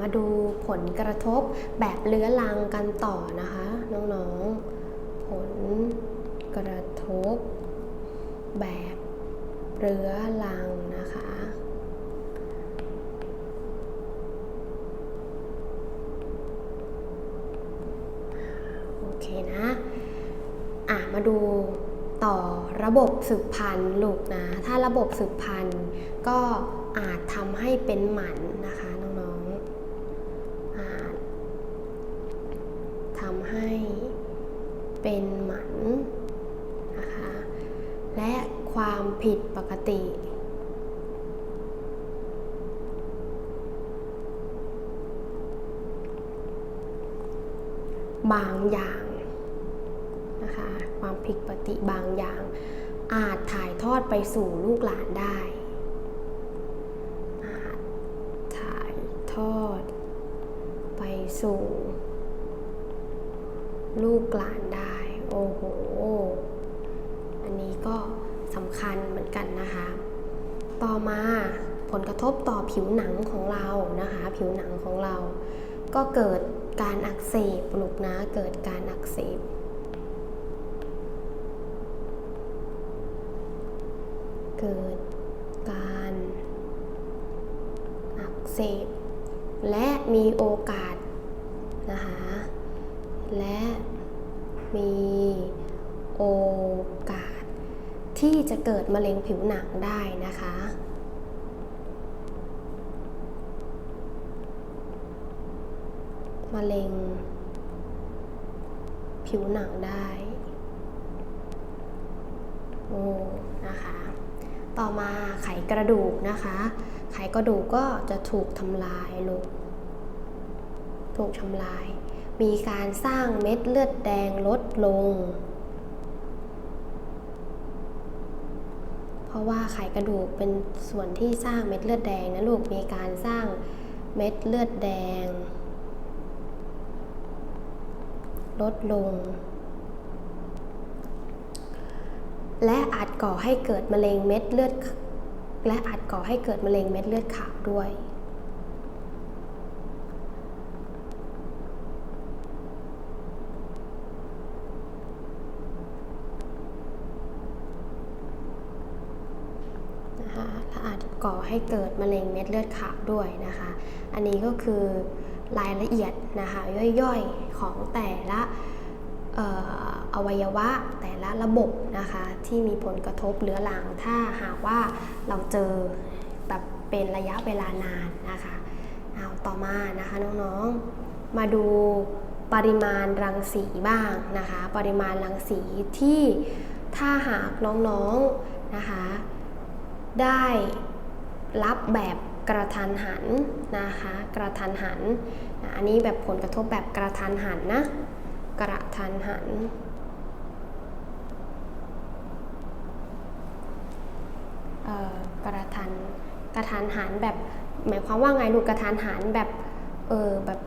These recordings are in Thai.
มาดูผลกระทบแบบเลื้อรังกันต่อนะคะ น้องๆ ผลกระทบแบบเรื้อรังนะคะ โอเคนะอะมาดูต่อระบบสืบพันธุ์ลูกนะ ถ้าระบบสืบพันธุ์ก็อาจทำให้เป็นหมันนะคะน้องๆ อาจทำให้ เป็นหมันนะคะและความผิดปกติ บางอย่างนะคะความผิดปกติบางอย่าง อาจถ่ายทอดไปสู่ลูกหลานได้ อาจถ่ายทอดไปสู่ลูกหลานได้ อ้โห อันนี้ก็สำคัญเหมือนกันนะคะ ต่อมาผลกระทบต่อผิวหนังของเรานะคะ ผิวหนังของเรา ก็เกิดการอักเสบลูกนะ เกิดการอักเสบเกิดการอักเสบและมีโอกาสนะคะ และมีโอ กาสที่จะเกิดมะเร็งผิวหนังได้นะคะ มะเร็ง ผิวหนังได้โอ้นะคะ ต่อมาไขกระดูกนะคะ ไขกระดูกก็จะถูกทำลายลูกถูกทำลาย มีการสร้างเม็ดเลือดแดงลดลง เพ ราะว่าไขกระดูกเป็นส่วนที่สร้างเม็ดเลือดแดงนะลูกมีการสร้างเม็ดเลือดแดง ลดลง และอาจก่อให้เกิดมะเร็งเม็ดเลือด และอาจก่อให้เกิดมะเร็งเม็ดเลือดขาวด้วย นะคะและอาจ ก่อให้เกิดมะเร็งเม็ดเลือดขาวด้วยนะคะ อันนี้ก็คือรายละเอียดนะคะย่อยๆของแต่ละเอ่ออวัยวะแต่ละระบบนะคะที่มีผลกระทบเรื้อรัง ถ้าหากว่าเราเจอแบบเป็นระยะเวลานานนะคะเอาต่อมานะคะน้องๆมาดูปริมาณรังสีบ้างนะคะ ปริมาณรังสีที่ถ้าหากน้องๆนะคะ ได้ รับแบบกระทันหันนะคะ กระทันหันนะอันนี้แบบผลกระทบแบบกระทันหันนะ กระทันหัน เอ่อ กระทัน กระทันหันแบบ หมายความว่าไงลูกกระทันหันแบบ เออ แบบ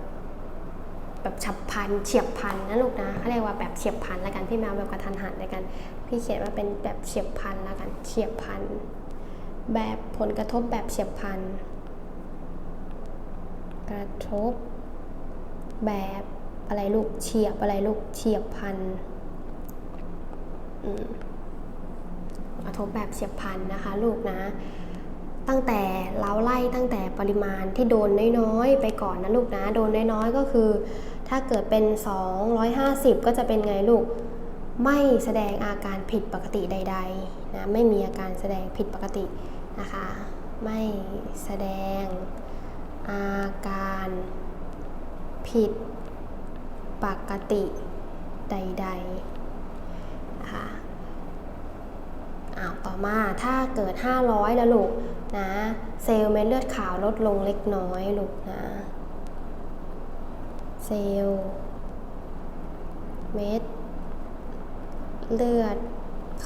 แบบฉับพลันเฉียบพลันนะลูกนะเขาเรียกว่าแบบเฉียบพลันแล้วกันพี่แมวแบบกระทันหันแล้วกัน พี่เขียนว่าเป็นแบบเฉียบพลันแล้วกันเฉียบพลัน แบบผลกระทบแบบเฉียบพลัน กระทบ แบบอะไรลูกเฉียบอะไรลูกเฉียบพลันอืมกระทบแบบเฉียบพลันนะคะลูกนะ ตั้งแต่เราไล่ตั้งแต่ปริมาณที่โดนน้อยๆ ไปก่อนนะลูกนะ โดนน้อยๆก็คือ ถ้าเกิดเป็น 250 ก็จะเป็นไงลูก ไม่แสดงอาการผิดปกติใดๆนะไม่มีอาการแสดงผิดปกตินะคะ ไม่แสดงอาการผิดปกติใดๆนะคะอ้าวต่อมาถ้าเกิด 500 แล้วลูกนะเซลล์เม็ดเลือดขาวลดลงเล็กน้อยลูกนะ เซลล์เม็ด เลือด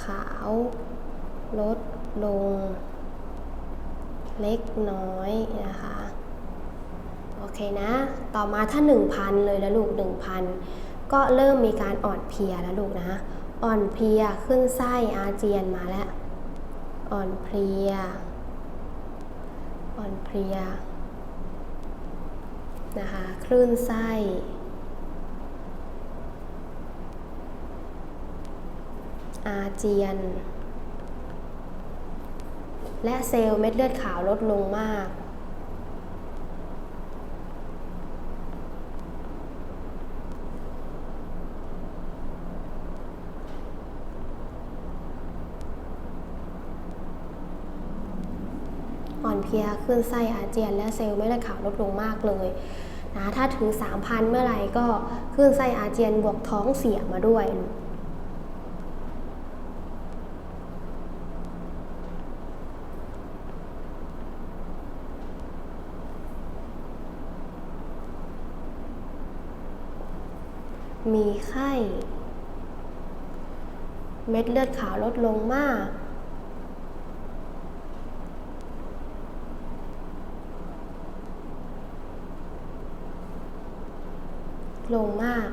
ขาว ลดลง เล็กน้อยนะคะ โอเคนะ ต่อมาถ้า 1,000 เลยแล้วลูก 1,000 ก็เริ่มมีการอ่อนเพลียแล้วลูกนะ อ่อนเพลียขึ้นไส้อาเจียนมาแล้ว อ่อนเพลีย อ่อนเพลียนะคะ คลื่นไส้ อาเจียน และเซลล์เม็ดเลือดขาวลดลงมาก อ่อนเพลียขึ้นไส้อาเจียน และเซลล์เม็ดเลือดขาวลดลงมากเลยนะถ้าถึง 3,000 เมื่อไหร่ก็ขึ้นไส้อาเจียนบวกท้องเสียมาด้วย มีไข้ เม็ดเลือดขาวลดลงมาก ลงมาก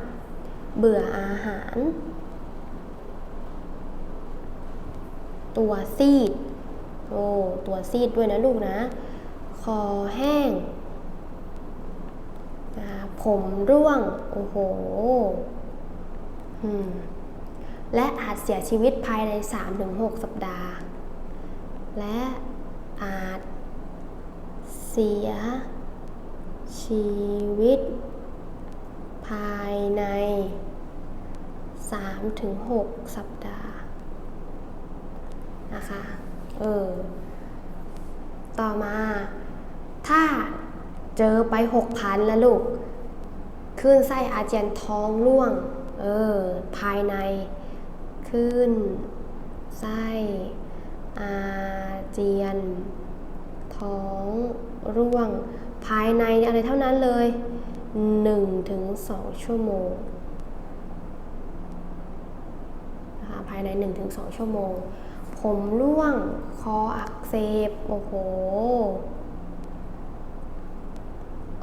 เบื่ออาหาร ตัวซีด โอ้ ตัวซีดด้วยนะลูกนะ คอแห้ง ผมร่วง โอ้โหและอาจเสียชีวิตภายใน 3-6 สัปดาห์ และอาจเสีย ชีวิต ภายใน 3-6 สัปดาห์ นะคะ เออ ต่อมา ถ้าเจอไป 6,000 แล้วลูก ขึ้นไส้อาเจียนท้องร่วง เออ ภายใน ขึ้น ไส้ อาเจียน ท้องร่วง ภายในอะไรเท่านั้นเลย1ถึง2ชั่วโมงนะคะภายใน 1-2 ชั่วโมง ผมร่วง คออักเสบ โอ้โห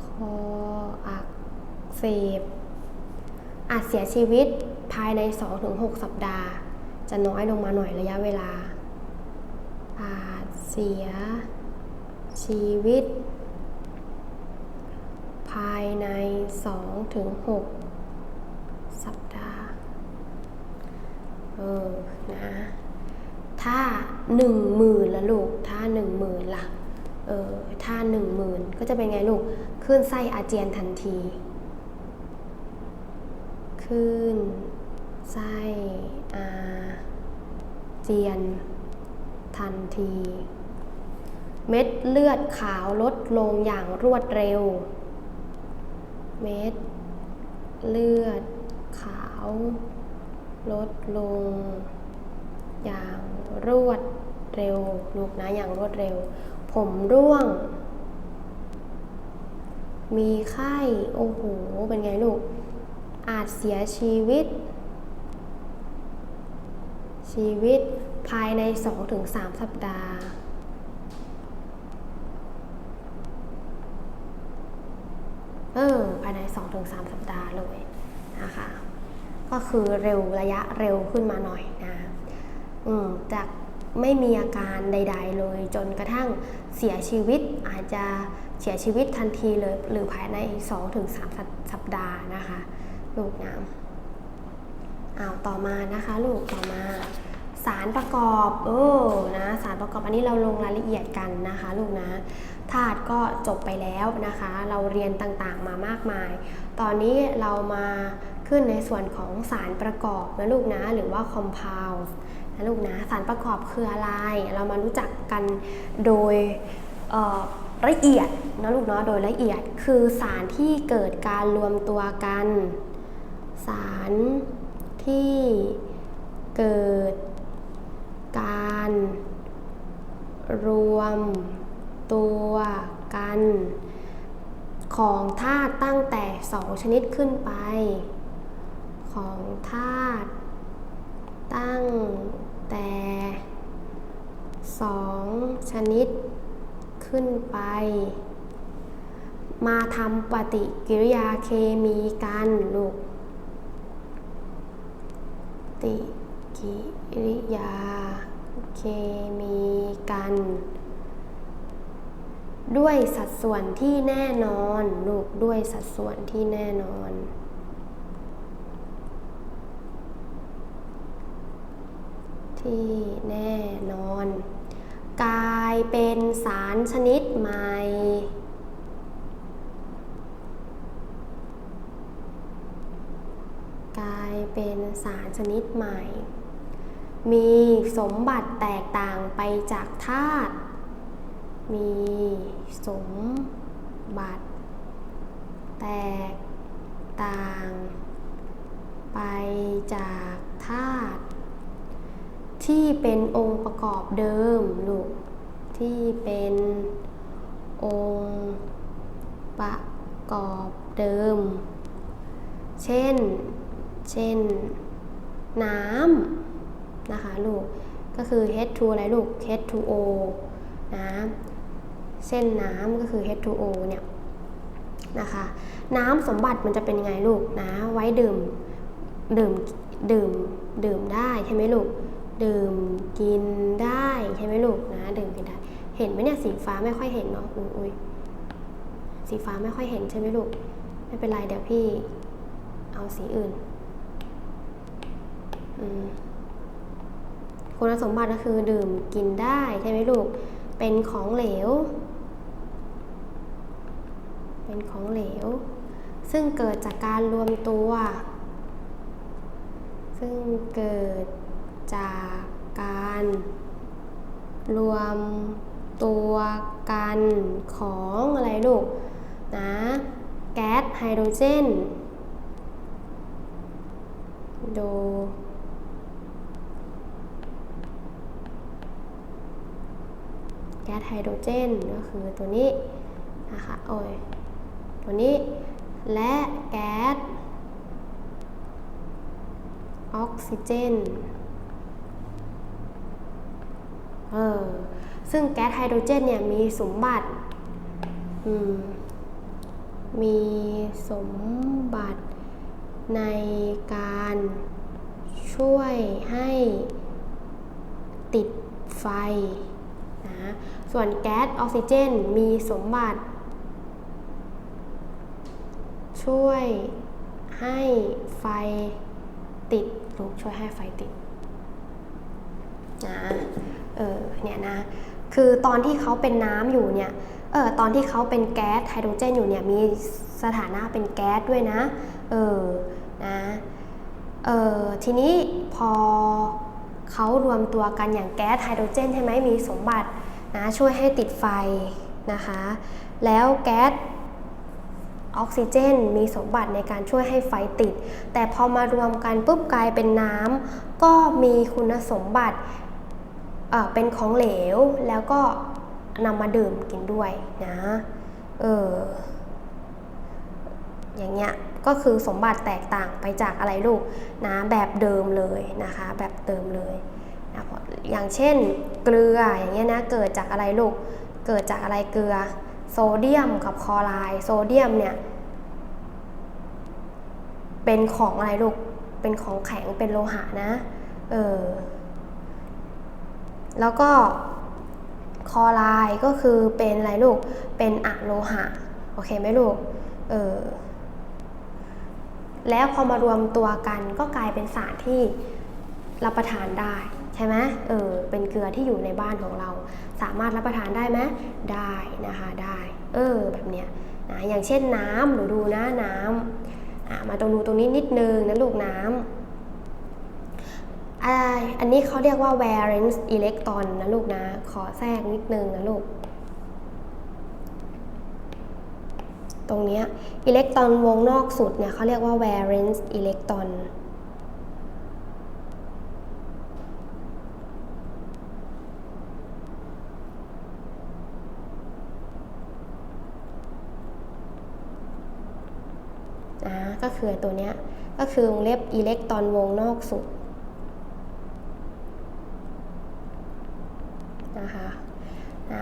คออัก เสบอาจเสียชีวิตภายใน 2-6 สัปดาห์ จะน้อยลงมาหน่อยระยะเวลา อาจเสีย ชีวิต ภายใน 2-6 สัปดาห์ เออ นะ ถ้าหนึ่งหมื่นละลูก ถ้าหนึ่งหมื่นละเออถ้าหนึ่งหมื่นก็จะเป็นไงลูก ขึ้นไส้อาเจียนทันที ขึ้น ไส้อาเจียน ทันที เม็ดเลือดขาวลดลงอย่างรวดเร็ว เม็ดเลือดขาวลดลง อย่างรวดเร็วลูกนะอย่างรวดเร็ว ผมร่วง มีไข้ โอ้โห เป็นไงลูก อาจเสียชีวิต ชีวิตภายใน 2-3 สัปดาห์เออภายใน 2-3 สัปดาห์เลยนะคะ ก็คือเร็วระยะเร็วขึ้นมาหน่อยนะอืมจากไม่มีอาการใด ๆ เลย จนกระทั่งเสียชีวิตอาจจะเสียชีวิตทันทีเลย หรือภายใน 2-3 สัปดาห์นะคะ ลูกน้ำอ้าวต่อมานะคะลูกต่อมาสารประกอบเออนะสารประกอบอันนี้เราลงรายละเอียดกันนะคะ ลูกนะธาตุก็จบไปแล้วนะคะ เราเรียนต่างๆมามากมาย ตอนนี้เรามาขึ้นในส่วนของสารประกอบนะลูกนะหรือว่า compound นะลูกนะสารประกอบคืออะไร เรามารู้จักกันโดยละเอียดนะลูกเนาะโดยละเอียดคือสารที่เกิดการรวมตัวกัน สารที่เกิดการรวมตัวกันของธาตุตั้งแต่2ชนิดขึ้นไป ของธาตุตั้งแต่2ชนิดขึ้นไป มาทำปฏิกิริยาเคมีกันลูก ปฏิกิริยา เคมีกัน ด้วยสัดส่วนที่แน่นอนลูกด้วยสัดส่วนที่แน่นอนที่แน่นอน กลายเป็นสารชนิดใหม่ กลาย เป็นสารชนิดใหม่ มีสมบัติแตกต่างไปจากธาตุ มีสมบัติ แตกต่างไปจากธาตุที่เป็นองค์ประกอบเดิมลูกที่เป็นองค์ประกอบเดิม เช่น เช่นน้ำนะคะลูก ก็คือ H2 อะไรลูก H2O น้ำเส้นน้ำก็คือ H2O เนี่ยนะคะน้ำสมบัติมันจะเป็นยังไงลูกนะไว้ดื่มดื่มดื่มดื่มได้ใช่ไหมลูกดื่มกินได้ใช่ไหมลูกนะดื่มกินได้ เห็นไหมเนี่ยสีฟ้าไม่ค่อยเห็นเนาะอุ้ยอุ้ยสีฟ้าไม่ค่อยเห็นใช่ไหมลูกไม่เป็นไรเดี๋ยวพี่เอาสีอื่น คุณสมบัติก็คือดื่มกินได้ใช่ไหมลูก เป็นของเหลว เป็นของเหลว ซึ่งเกิดจากการรวมตัว ซึ่งเกิดจากการรวมตัวกันของอะไรลูกนะแก๊สไฮโดรเจน โด ก๊สไฮโดรเจนก็คือตัวนี้นะคะโอ้ยตัวนี้และแก๊สออกซิเจนเออซึ่งแก๊สไฮโดรเจนเนี่ยมีสมบัติอืมมีสมบัติในการช่วยให้ติดไฟนะ ส่วนแก๊สออกซิเจนมีสมบัติ ช่วยให้ไฟติดลูกช่วยให้ไฟติดนะเออเนี่ยนะคือตอนที่เขาเป็นน้ำอยู่เนี่ยเออตอนที่เขาเป็นแก๊สไฮโดรเจนอยู่เนี่ยมีสถานะเป็นแก๊สด้วยนะเออนะเออทีนี้พอเขารวมตัวกันอย่างแก๊สไฮโดรเจนใช่ไหมมีสมบัติ นะช่วยให้ติดไฟนะคะ แล้วแก๊สออกซิเจน มีสมบัติในการช่วยให้ไฟติด แต่พอมารวมกันปุ๊บกลายเป็นน้ำก็มีคุณสมบัติเเป็นของเหลวแล้วก็นำมาดื่มกินด้วยนะเอออย่างเงี้ยก็คือสมบัติแตกต่างไปจากอะไรลูกนะแบบเดิมเลยนะคะ แบบเดิมเลยนะอย่างเช่น เกลืออย่างเงี้ยนะเกิดจากอะไรลูกเกิดจากอะไรเกลือโซเดียมกับคลอไรด์โซเดียมเนี่ยเป็นของอะไรลูกเป็นของแข็งเป็นโลหะนะเออแล้วก็คลอไรด์ก็คือเป็นอะไรลูกเป็นอะโลหะโอเคไหมลูกเออแล้วพอมารวมตัวกันก็กลายเป็นสารที่รับประทานได้ ช่ไหมเออ เป็นเกลือที่อยู่ในบ้านของเรา สามารถรับประทานได้ไหมได้นะคะ ได้ เออ แบบเนี้ยนะอย่างเช่นน้ำหนูดูนะน้ำมาตรงดูตรงนี้นิดนึงนะลูกน้ำอ,อันนี้เขาเรียกว่า valence electron นะลูกนะ ขอแทรกนิดนึงนะลูก ตรงเนี้ยอิเล็กตรอนวงนอกสุดเนี่ยเขาเรียกว่า valence electron นะก็ คือตัวเนี้ยก็คือวงเล็บอิเล็กตรอนวงนอกสุดนะคะ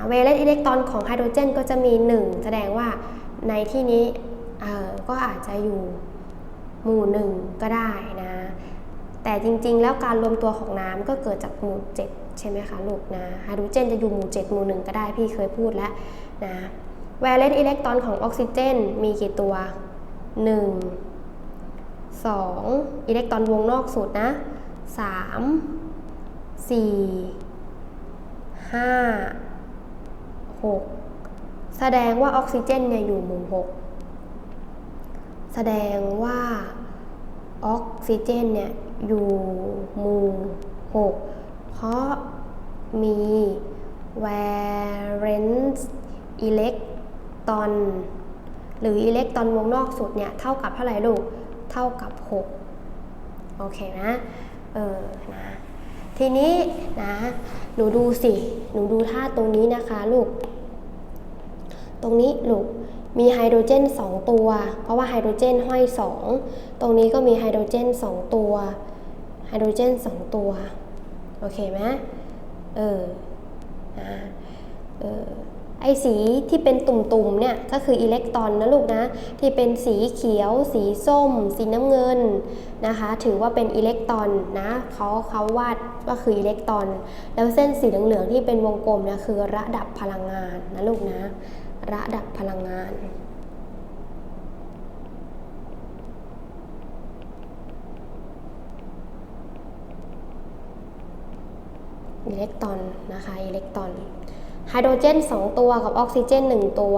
เวเลนอิเล็กตรอนของไฮโดรเจนก็จะมี 1 แสดงว่าในที่นี้ก็อาจจะอยู่หมู่หนึ่งก็ได้นะ แต่จริงๆ แล้วการรวมตัวของน้ำก็เกิดจากหมู่ 7 ใช่ไหมคะลูกนะไฮโดรเจนจะอยู่หมู่ 7 หมู่ 1 ก็ได้พี่เคยพูดแล้วนะแวเลนอิเล็กตรอนของออกซิเจนมีกี่ตัว 1 2 อิเล็กตรอนวงนอกสุดนะ 3 4 5 6 แสดงว่าออกซิเจนเนี่ยอยู่หมู่ 6 แสดงว่าออกซิเจนเนี่ยอยู่หมู่ 6 เพราะมี valence อิเล็กตรอนหรืออิเล็กตรอนวงนอกสุดเนี่ย เท่ากับเท่าไหร่ลูก ท่ากับ 6 โอเคนะเออนะทีนี้นะหนูดูสิ หนูดูท่าตรงนี้นะคะลูก ตรงนี้ลูกมีไฮโดรเจน 2 ตัว เพราะว่าไฮโดรเจนห้อย 2 ตรงนี้ก็มีไฮโดรเจน 2 ตัว ไฮโดรเจน 2 ตัว โอเคไหมเออนะเออ ไอสีที่เป็นตุ่มๆเนี่ยก็คืออิเล็กตรอนนะลูกนะ ที่เป็นสีเขียว สีส้ม สีน้ำเงินนะคะ ถือว่าเป็นอิเล็กตรอนนะเขาเขาวาดว่าคืออิเล็กตรอน แล้วเส้นสีเหลืองๆที่เป็นวงกลมเนี่ยคือระดับพลังงานนะลูกนะ ระดับพลังงานอิเล็กตรอนนะคะอิเล็กตรอน ไฮโดรเจน 2 ตัวกับออกซิเจน 1 ตัว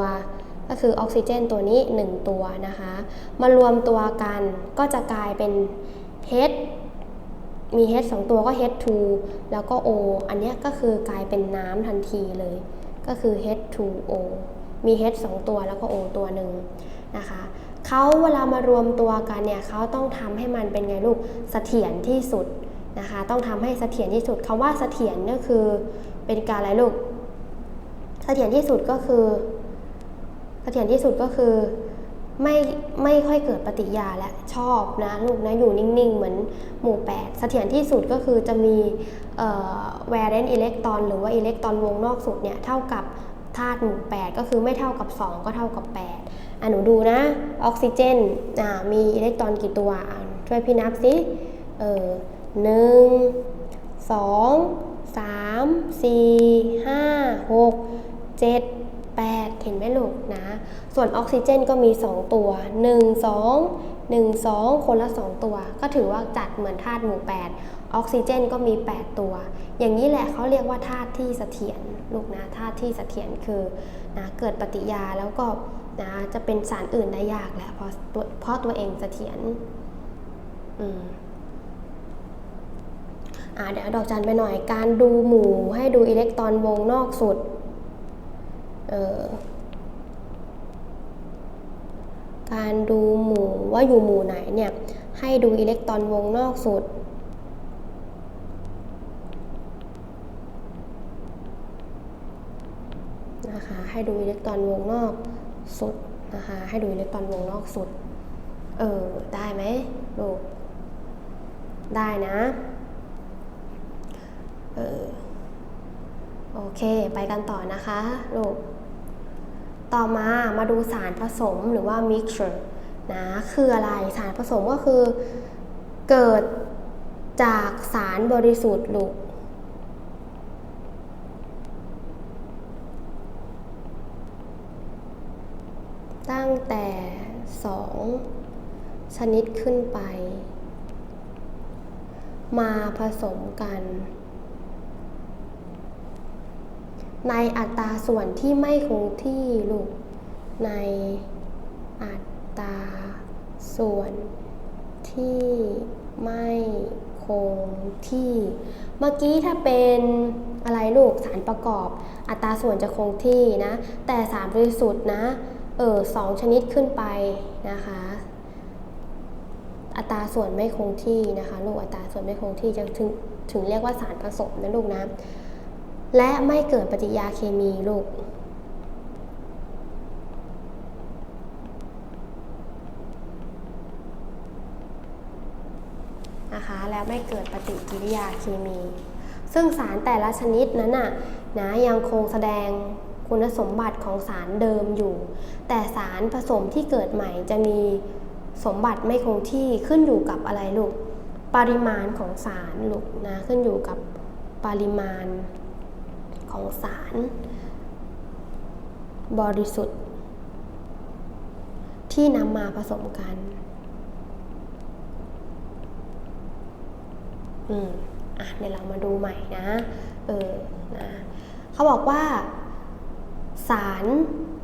ก็คือออกซิเจนตัวนี้ 1 ตัวนะคะ มารวมตัวกันก็จะกลายเป็น H มี H 2 ตัวก็ H2 แล้วก็ O อันนี้ก็คือกลายเป็นน้ำทันทีเลย ก็คือ H2O มี H 2 ตัวแล้วก็ O ตัวหนึ่งนะคะเขาเวลามารวมตัวกันเนี่ยเขาต้องทำให้มันเป็นไงลูกเสถียรที่สุดนะคะ ต้องทำให้เสถียรที่สุดคำว่าเสถียรก็คือเป็นการอะไรลูก ถียรที่สุดก็คือเสถียรที่สุดก็คือไม่ไม่ค่อยเกิดปฏิยาและชอบนะลูกนะอยู่นิ่งๆ เหมือนหมู่8เสถียรที่สุดก็คือจะมีแวร์เรนอิเล็กตรอนหรือว่าอิเล็กตรอนวงนอกสุดเนี่ยเท่ากับธาตุหมู่8ก็คือไม่เท่ากับ 2 ก็เท่ากับ8อะหนูดูนะออกซิเจนอ่ามีอิเล็กตรอนกี่ตัวอะช่วยพี่นับสิเออหนึ่งสองสามสี่ห้าหก เจ็ดแปดเห็นไหมลูกนะ ส่วนออกซิเจนก็มี 2 ตัว 1 2 1 2 คนละ 2 ตัว ก็ถือว่าจัดเหมือนธาตุหมู่ 8 ออกซิเจนก็มี 8 ตัว อย่างนี้แหละเขาเรียกว่าธาตุที่เสถียรลูกนะธาตุที่เสถียรคือนะเกิดปฏิยาแล้วก็นะจะเป็นสารอื่นได้ยากแหละเพราะตัวเพราะตัวเองเสถียรอืมอ่าเดี๋ยวดอกจันไปหน่อยการดูหมู่ให้ดูอิเล็กตรอนวงนอกสุด การดูหมู่ว่าอยู่หมู่ไหนเนี่ย ให้ดูอิเล็กตรอนวงนอกสุด นะคะ ให้ดูอิเล็กตรอนวงนอกสุดนะคะ ให้ดูอิเล็กตรอนวงนอกสุด เออ ได้ไหมลูก ได้นะ เออ โอเค ไปกันต่อนะคะลูกต่อมามาดูสารผสมหรือว่า mixture นะคืออะไรสารผสมก็คือ เกิดจากสารบริสุทธิ์ลูกตั้งแต่ 2 ชนิดขึ้นไป มาผสมกัน ในอัตราส่วนที่ไม่คงที่ลูก ในอัตราส่วนที่ไม่คงที่ เมื่อกี้ถ้าเป็นอะไรลูกสารประกอบ อัตราส่วนจะคงที่นะ แต่สารบริสุทธิ์นะเออสองชนิดขึ้นไปนะคะ อัตราส่วนไม่คงที่นะคะ ลูกอัตราส่วนไม่คงที่จะถึงถึงเรียกว่าสารผสมนะลูกนะ และไม่เกิดปฏิกิริยาเคมีลูก นะคะ แล้วไม่เกิดปฏิกิริยาเคมี ซึ่งสารแต่ละชนิดนั้นน่ะนะยังคงแสดงคุณสมบัติของสารเดิมอยู่ แต่สารผสมที่เกิดใหม่จะมีสมบัติไม่คงที่ขึ้นอยู่กับอะไรลูก ปริมาณของสารลูกนะขึ้นอยู่กับปริมาณ ของสาร บริสุทธิ์ ที่นำมาผสมกัน อืม อะ เดี๋ยวเรามาดูใหม่นะ เออ นะ เขาบอกว่า สาร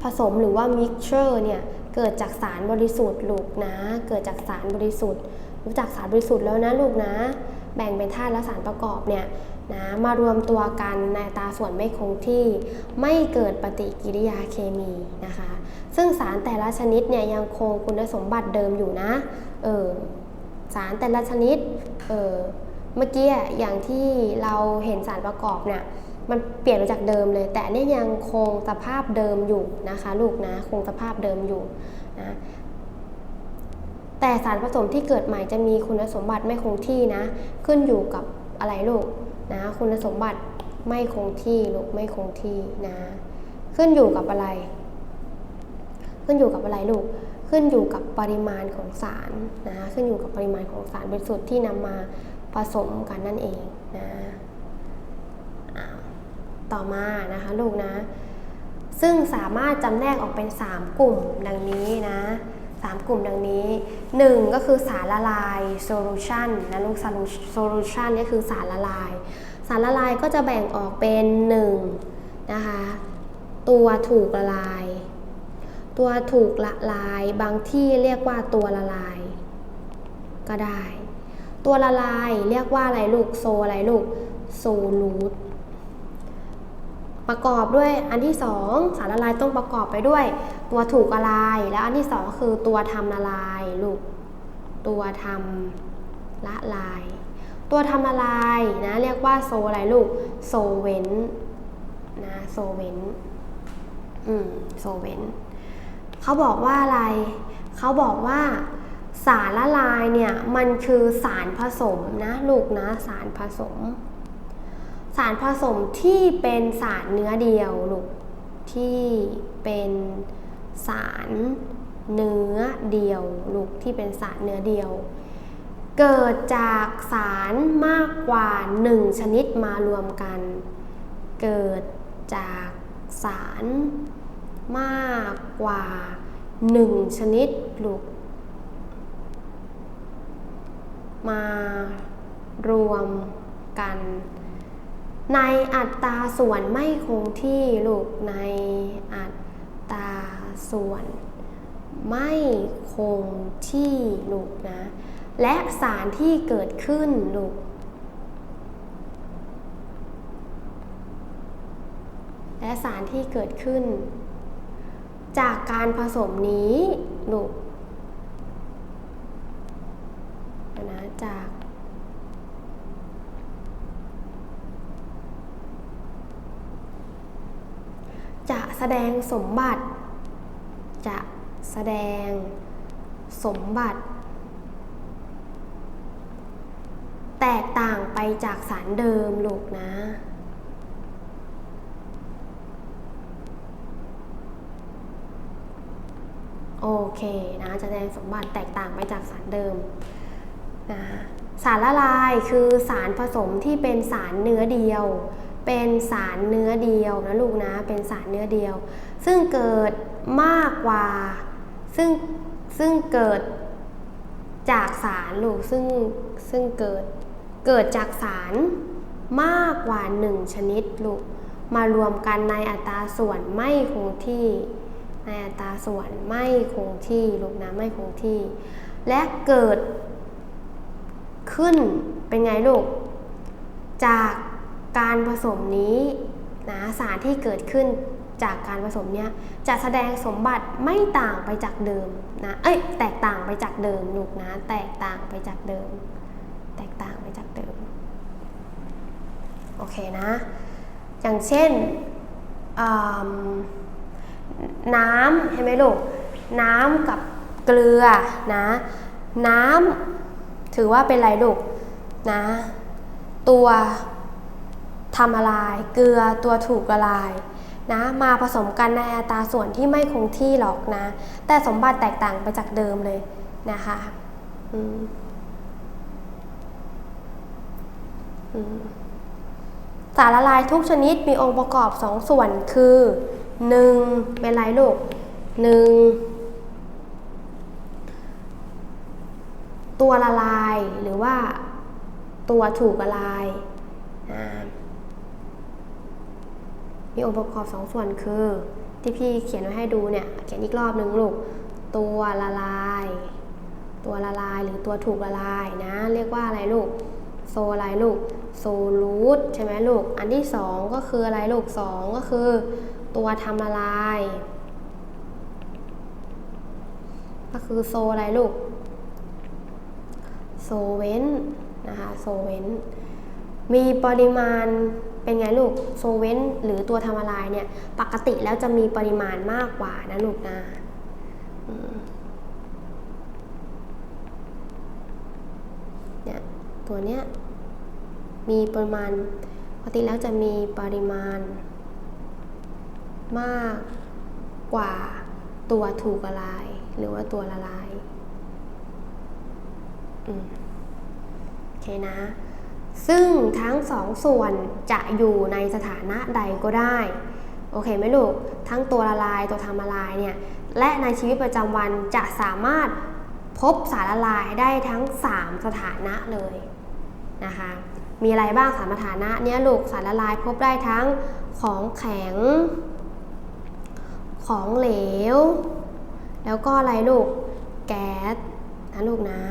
ผสมหรือว่า mixture เนี่ย เกิดจากสารบริสุทธิ์ลูกนะ เกิดจากสารบริสุทธิ์ รู้จักสารบริสุทธิ์แล้วนะลูกนะ แบ่งเป็นธาตุและสารประกอบเนี่ย นะมารวมตัวกันในตาส่วนไม่คงที่ไม่เกิดปฏิกิริยาเคมีนะคะ ซึ่งสารแต่ละชนิดเนี่ยยังคงคุณสมบัติเดิมอยู่นะเออสารแต่ละชนิดเออเมื่อกี้อย่างที่เราเห็นสารประกอบเนี่ยมันเปลี่ยนจากเดิมเลย แต่อันนี่ยังคงสภาพเดิมอยู่นะคะลูกนะคงสภาพเดิมอยู่นะแต่สารผสมที่เกิดใหม่จะมีคุณสมบัติไม่คงที่นะ ขึ้นอยู่กับอะไรลูก นะคุณสมบัติไม่คงที่ลูกไม่คงที่นะขึ้นอยู่กับอะไร ขึ้นอยู่กับอะไรลูกขึ้นอยู่กับปริมาณของสารนะขึ้นอยู่กับปริมาณของสารบริสุทธิ์ที่นำมาผสมกันนั่นเองนะต่อมานะคะลูกนะ ซึ่งสามารถจำแนกออกเป็น 3 กลุ่มดังนี้นะ 3 กลุ่มดังนี้ 1 ก็คือสารละลาย solution นะลูก solution นี่คือสารละลาย สารละลายก็จะแบ่งออกเป็น1นะคะตัวถูกละลาย ตัวถูกละลายบางที่เรียกว่าตัวละลาย ก็ได้ ตัวละลายเรียกว่าอะไรลูกโซอะไรลูกโซลูตประกอบด้วยอันที่ 2 สารละลายต้องประกอบไปด้วย ตัวถูกละลาย แล้วอันที่2คือตัวทำละลายลูกตัวทำละลาย ตัวทำละลายนะเรียกว่าโซอะไรลูกโซเวนนะโซเวนอืมโซเวนเขาบอกว่าอะไร เขาบอกว่าสารละลายเนี่ยมันคือสารผสมนะลูกนะสารผสม สารผสมที่เป็นสารเนื้อเดียวลูกที่เป็น สารเนื้อเดียวลูกที่เป็นสารเนื้อเดียว เกิดจากสารมากกว่า 1 ชนิดมารวมกัน เกิดจากสารมากกว่า 1 ชนิดลูกมารวมกัน ในอัตราส่วนไม่คงที่ลูกในอัตรา ส่วน ไม่คงที่ลูกนะ และสารที่เกิดขึ้นลูก และสารที่เกิดขึ้น จากการผสมนี้ลูกนะจากจะแสดงสมบัติ จะแสดงสมบัติ แตกต่างไปจากสารเดิมลูกนะ โอเคนะจะแสดงสมบัติแตกต่างไปจากสารเดิมนะสารละลายคือสารผสมที่เป็นสารเนื้อเดียว เป็นสารเนื้อเดียวนะลูกนะ เป็นสารเนื้อเดียว ซึ่งเกิด มากกว่า ซึ่งซึ่งเกิดจากสารลูกซึ่งซึ่งเกิดเกิดจากสารมากกว่า 1 ชนิดลูกมารวมกันในอัตราส่วนไม่คงที่ในอัตราส่วนไม่คงที่ลูกนะไม่คงที่ และเกิดขึ้นเป็นไงลูก จากการผสมนี้นะสารที่เกิดขึ้น จากการผสมเนี้ยจะแสดงสมบัติไม่ต่างไปจากเดิมนะเอ้ยแตกต่างไปจากเดิมลูกนะ แตกต่างไปจากเดิม แตกต่างไปจากเดิมโอเคนะ อย่างเช่นน้ำใช่ไหมลูกน้ำกับเกลือนะ น้ำถือว่าเป็นไรลูกนะ ตัวทำละลาย เกลือตัวถูกละลาย นะมาผสมกันในอัตราส่วนที่ไม่คงที่หรอกนะ แต่สมบัติแตกต่างไปจากเดิมเลยนะคะสารละลายทุกชนิดมีองค์ประกอบสองส่วนคือหนึ่งเป็นไรลูกหนึ่งตัวละลายหรือว่าตัวถูกละลายอ่า มีองค์ประกอบสองส่วนคือ ที่พี่เขียนไว้ให้ดูเนี่ย เขียนอีกรอบหนึ่งลูก ตัวละลาย ตัวละลายหรือตัวถูกละลายนะ เรียกว่าอะไรลูก โซอะไรลูก โซลูดใช่ไหมลูก อันที่สองก็คืออะไรลูกสองก็คือ ตัวทำละลาย ก็คือโซอะไรลูก โซเวนนะคะ โซเวนมีปริมาณ เป็นไงลูกโซเวนหรือตัวทำละลายเนี่ยปกติแล้วจะมีปริมาณมากกว่านะลูกนะเนี่ยตัวเนี้ยมีปริมาณปกติแล้วจะมีปริมาณ มากกว่าตัวถูกละลาย หรือว่าตัวละลาย อืมโอเคนะ ซึ่งทั้งสองส่วนจะอยู่ในสถานะใดก็ได้ โอเคไหมลูก ทั้งตัวละลายตัวทำละลายเนี่ย และในชีวิตประจำวันจะสามารถพบสารละลายได้ทั้ง 3 สถานะเลยนะคะ มีอะไรบ้างสามสถานะเนี่ยลูกสารละลายพบได้ทั้งของแข็ง ของเหลว แล้วก็อะไรลูก แก๊สนะลูกนะ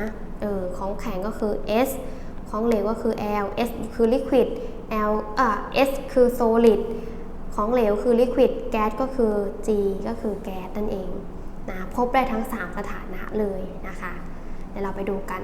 เออ ของแข็งก็คือ S ของเหลวก็คือ L S คือ liquid L อ่า S คือ solid ของเหลวคือ liquid แก๊สก็คือ G ก็คือแก๊สนั่นเองนะพบได้ทั้ง 3 สถานะเลยนะคะ เดี๋ยวเราไปดูกัน